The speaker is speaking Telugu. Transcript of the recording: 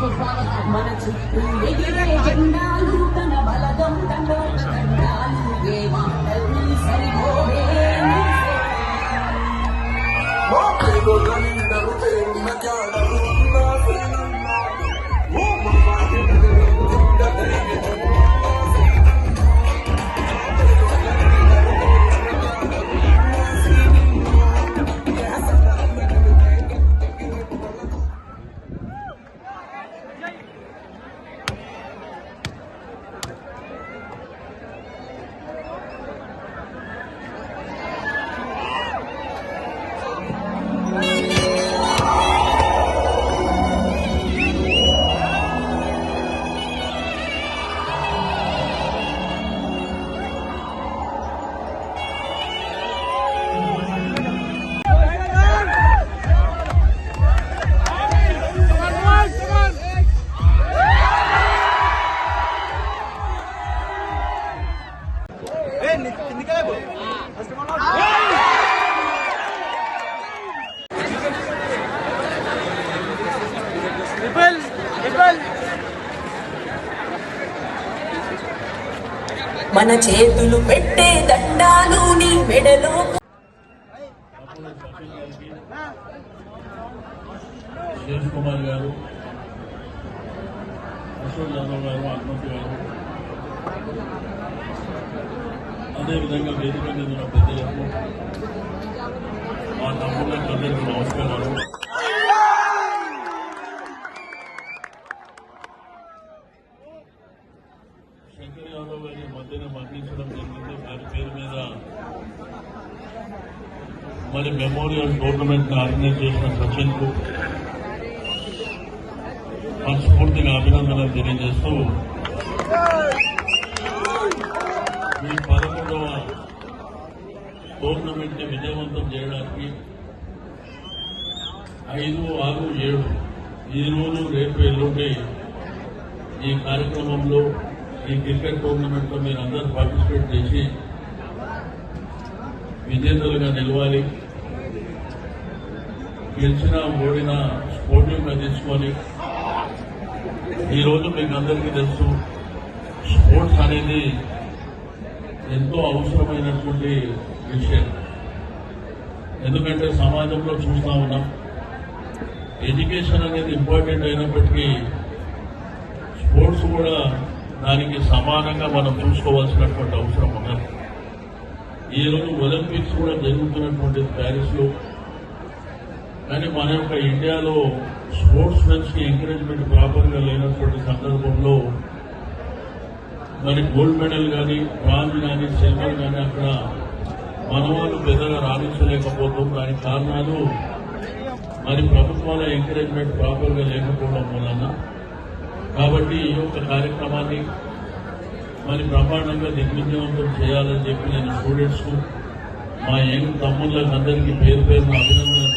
the product of one or you మన చేతులు పెట్టే దండాలు నీ మెడలో. కుమార్ గారు అశోక్ యాదవ్ గారు హనుమంత్ గారు అదేవిధంగా వేదిక మీద ఉన్న పెద్దలకు మా తమ్ముళ్ళందరికీ నమస్కారాలు. శంకర్ యాదవ్ గారి మధ్యన మరణించడం జరిగింది. వారి పేరు మీద మరి మెమోరియల్ టోర్నమెంట్ ఆర్గనైజ్ చేసిన సచిన్కు మనస్ఫూర్తిగా అభినందనలు తెలియజేస్తూ ఈ పదమూడవ టోర్నమెంట్ని విజయవంతం చేయడానికి ఐదు ఆరు ఏడు ఈ రోజు రేపు ఎల్లుండి ఈ కార్యక్రమంలో ఈ క్రికెట్ టోర్నమెంట్లో మీరు అందరూ పార్టిసిపేట్ చేసి విజేతలుగా నిలవాలి. గెలిచిన ఓడిన స్పోర్టివ్గా తీసుకొని ఈ రోజు మీకు అందరికీ తెలుసు స్పోర్ట్స్ అనేది ఎంతో అవసరమైనటువంటి విషయం. ఎందుకంటే సమాజంలో చూస్తా ఉన్నాం. ఎడ్యుకేషన్ అనేది ఇంపార్టెంట్ అయినప్పటికీ స్పోర్ట్స్ కూడా దానికి సమానంగా మనం చూసుకోవాల్సినటువంటి అవసరం ఉన్నది. ఈ రోజు ఒలింపిక్స్ కూడా జరుగుతున్నటువంటి ప్యారిస్లో. కానీ మన యొక్క ఇండియాలో స్పోర్ట్స్ మెన్స్కి ఎంకరేజ్మెంట్ ప్రాపర్గా లేనటువంటి సందర్భంలో మరి గోల్డ్ మెడల్ కానీ బ్రాంజ్ కానీ సిల్వర్ కానీ అక్కడ మనవాళ్ళు పెద్దగా రాణించలేకపోవడం దానికి కారణాలు మరి ప్రభుత్వాల ఎంకరేజ్మెంట్ ప్రాపర్గా లేకపోవడం వలన. కాబట్టి ఈ యొక్క కార్యక్రమాన్ని మరి బ్రహ్మాండంగా దిగ్విజయవంతం చేయాలని చెప్పి నేను స్టూడెంట్స్ మా యంగ్ తమ్ముళ్ళకి అందరికీ పేరు పేరున అభినందన